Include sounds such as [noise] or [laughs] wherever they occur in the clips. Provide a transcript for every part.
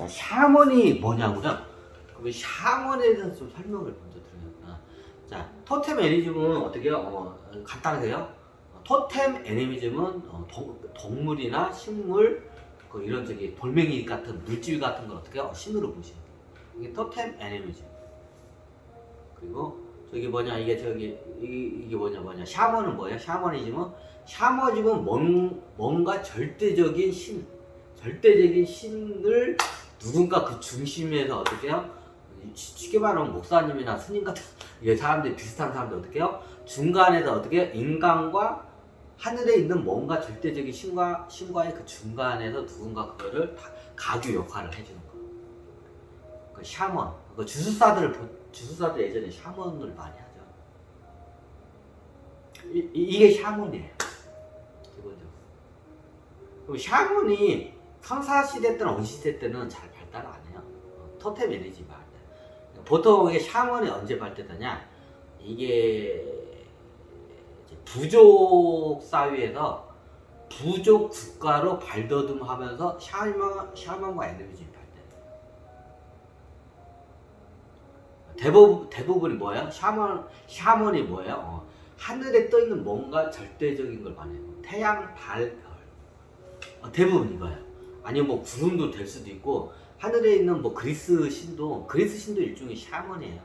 자, 샤먼이 뭐냐고요? 그럼 샤먼에 대해서 좀 설명을 먼저 드리겠구나. 자, 토템 애니즘은 어떻게요? 어, 간단하게요. 어, 토템 애니즘은 어, 동, 동물이나 식물, 그 이런 저기 돌멩이 같은 물질 같은 걸 어떻게 요 신으로 보시는. 이게 토템 애니즘. 그리고 저기 뭐냐 이게 저기 이, 이게 뭐냐 뭐냐 샤먼은 뭐예요? 샤머니즘은 샤머즘은 뭔, 뭔가 절대적인 신, 절대적인 신을 누군가 그 중심에서 어떻게 해요? 쉽게 말하면 목사님이나 스님 같은 [laughs] 이게 사람들이 비슷한 사람들 어떻게 해요? 중간에서 어떻게? 인간과 하늘에 있는 뭔가 절대적인 신과 신과의 그 중간에서 누군가 그거를 다 가교 역할을 해주는 거. 그 샤먼. 그 주술사들 주술사들 예전에 샤먼을 많이 하죠. 이, 이- 이게 샤먼이에요. 기본적으로. 샤먼이 상사 시대 때나 원 시대 때는 잘 발달 안 해요. 어, 토템 에너지 발달. 보통 이게 샤먼이 언제 발달하냐? 이게 부족 사회에서 부족 국가로 발돋움하면서 샤먼 샤먼과 에너지 발달. 대부분 대부분이 뭐예요? 샤먼 샤먼이 뭐예요? 어, 하늘에 떠 있는 뭔가 절대적인 걸 말해요. 태양, 달, 별. 어, 대부분 이거예요. 아니면 뭐 구름도 될 수도 있고 하늘에 있는 뭐 그리스 신도 그리스 신도 일종의 샤먼이에요.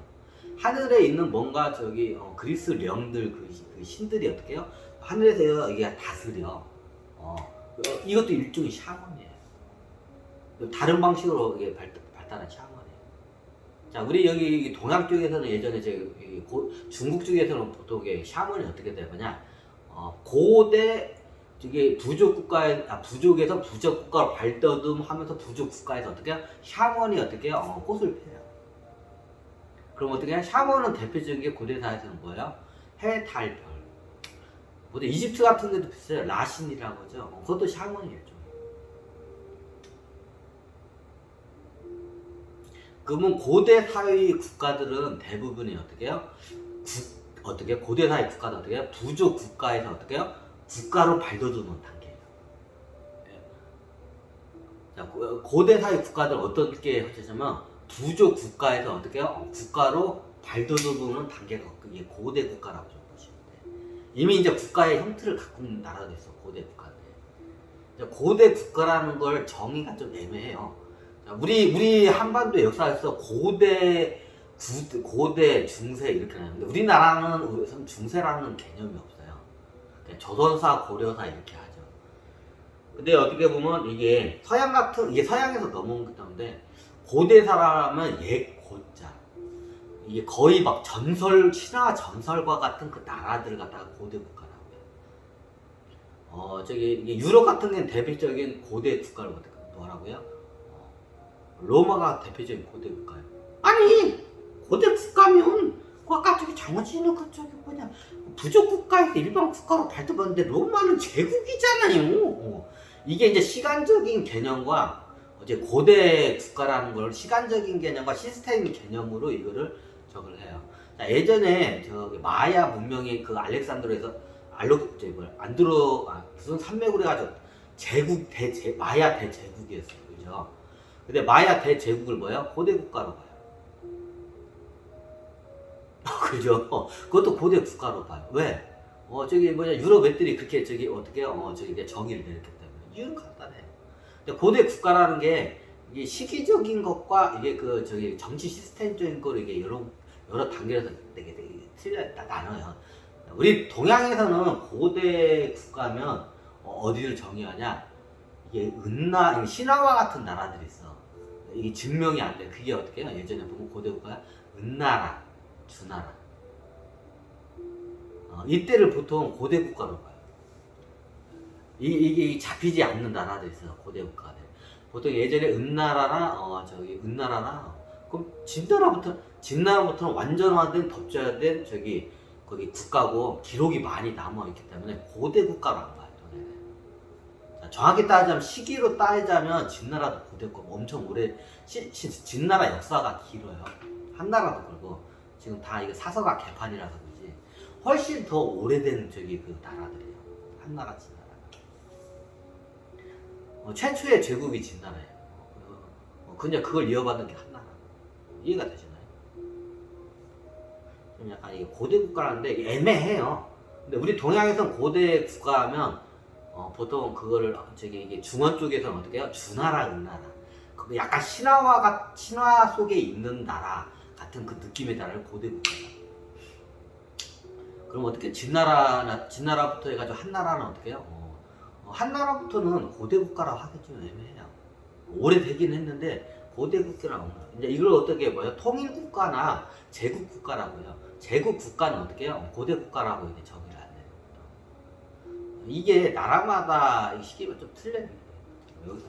하늘에 있는 뭔가 저기 어, 그리스 령들 그, 시- 그 신들이 어떻게 해요? 하늘에서 이게 다스려. 어, 어, 이것도 일종의 샤먼이에요. 다른 방식으로 이게 발, 발달한 샤먼이에요. 자, 우리 여기 동양 쪽에서는 예전에 제 중국 쪽에서는 보통 샤먼이 어떻게 되느냐? 어, 고대 이게 부족 국가에 아, 부족에서 부족 국가로 발돋움하면서 부족 국가에서 어떻게 해요? 샤먼이 어떻게 해요? 어, 꽃을 피워요. 그럼 어떻게 해요? 샤먼은 대표적인 게 고대 사회에서는 뭐예요? 해, 달, 별. 고대 이집트 같은 데도 비슷해요. 라신이라고 하죠. 어, 그것도 샤먼이에요. 좀. 그러면 고대 사회 국가들은 대부분이 어떻게 해요? 국, 어떻게 해요? 고대 사회 국가들 어떻게 해요? 부족 국가에서 어떻게 해요? 국가로 발돋우는 단계예요. 예. 자, 고- 고대 사회 국가들 어떻게 하냐면 부족 국가에서 어떻게 해요? 어, 국가로 발돋우는 단계가 그게 고대 국가라고 좀 보시면 돼요. 이미 이제 국가의 형태를 갖고 있는 나라도 있어 고대 국가인데 고대 국가라는 걸 정의가 좀 애매해요. 자, 우리 우리 한반도 역사에서 고대 구, 고대 중세 이렇게 나는데 우리나라는 중세라는 개념이 없어요. 조선사 고려사 이렇게 하죠. 근데 어떻게 보면 이게 서양 같은 이게 서양에서 넘어온 건데 고대 사람은 옛 고자 이게 거의 막 전설 신화 전설과 같은 그 나라들 갖다가 고대 국가라고 해요. 어 저기 유럽 같은 데는 대표적인 고대 국가를 뭐라고요? 어, 로마가 대표적인 고대 국가예요. 아니 고대 국가면 그 아까 저기 장원진은 그 저기 뭐냐 부족 국가에서 일반 국가로 발돋았는데 로마는 제국이잖아요. 어. 이게 이제 시간적인 개념과 이제 고대 국가라는 걸 시간적인 개념과 시스템 개념으로 이거를 적을 해요. 자, 예전에 저기 마야 문명이 그 알렉산드로에서 알로 뭐야 안드로 아, 무슨 산맥으로 해가지고 제국 대제 마야 대제국이었어요, 그죠? 근데 마야 대제국을 뭐예요? 고대 국가로 봐요. 그죠? 그것도 고대 국가로 봐요. 왜? 어 저기 뭐냐 유럽 애들이 그렇게 저기 어떻게 어 저기 정의를 내렸기 때문에 이유는 간단해. 근데 고대 국가라는 게 이게 시기적인 것과 이게 그 저기 정치 시스템적인 거를 이게 여러 여러 단계에서 되게 되게 틀려 나- 나눠요. 우리 동양에서는 고대 국가면 어, 어디를 정의하냐? 이게 은나 신화와 같은 나라들이 있어. 이게 증명이 안 돼. 그게 어떻게 해요? 예전에 보면 고대 국가야 은나라, 주나라. 어, 이때를 보통 고대 국가로 봐요. 이, 이게 잡히지 않는 나라들이 있어요. 고대 국가들. 보통 예전에 은나라나 어 저기 은나라나 그럼 진나라부터 진나라부터는 완전화된 법제화된 저기 거기 국가고 기록이 많이 남아 있기 때문에 고대 국가라고 봐요. 전에는. 자, 정확히 따지자면 시기로 따지자면 진나라도 고대 국가 엄청 오래 시, 시, 진나라 역사가 길어요. 한나라도 그렇고 지금 다 이거 사서가 개판이라서 훨씬 더 오래된 저기 그 나라들이에요. 한나라 진나라. 어, 최초의 제국이 진나라예요. 어, 어, 어, 그냥 그걸 이어받는 게 한나라. 이해가 되시나요? 좀 약간 이게 고대 국가라는데 애매해요. 근데 우리 동양에선 고대 국가 하면 어, 보통 그거를 저기 이게 중원 쪽에서는 어떻게 해요? 주나라, 은나라. 그 약간 신화화가 신화 속에 있는 나라 같은 그 느낌의 나라를 고대 국가다. 그럼 어떻게 진나라 진나라부터 해가지고 한나라는 어떻게 해요? 어, 어, 한나라부터는 고대 국가라고 하기 좀 애매해요. 오래되긴 했는데 고대 국가라고. 이제 이걸 어떻게 뭐야? 통일 국가나 제국 국가라고요. 제국 국가는 어떻게 해요? 고대 국가라고 이제 정의를 안 겁니다. 이게 나라마다 이 시기가 좀 틀려요. 여기서